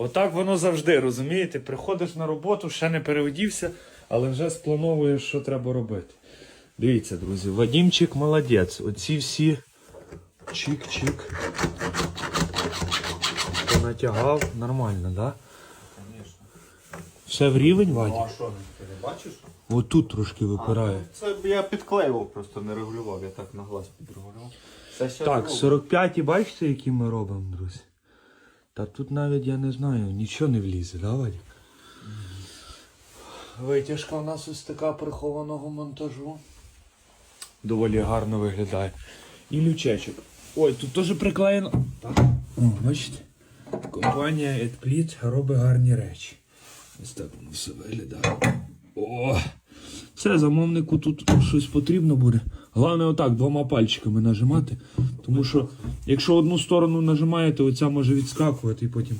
Отак воно завжди, розумієте? Приходиш на роботу, ще не переодівся, але вже сплановуєш, що треба робити. Дивіться, друзі, Вадімчик молодець. Оці всі чик-чик. Понатягав нормально, так? Да? Все в рівень, Вадік? Ну, а що, ти не бачиш? Отут трошки випирає. Це я підклеював, просто не регулював, я так на глаз підрегулював. Це ще Так, 45 і бачите, які ми робимо, друзі? Та тут навіть я не знаю, нічого не влізе, да, Вадик? Витяжка у нас ось така прихованого монтажу. Доволі гарно виглядає. І лючечок. Ой, тут теж приклеєно. Так. О, бачите? Компанія Edplit робить гарні речі. Ось так воно все виглядає. О! Все, замовнику тут щось потрібно буде. Головне отак двома пальчиками нажимати. Тому що якщо одну сторону нажимаєте, оця може відскакувати і потім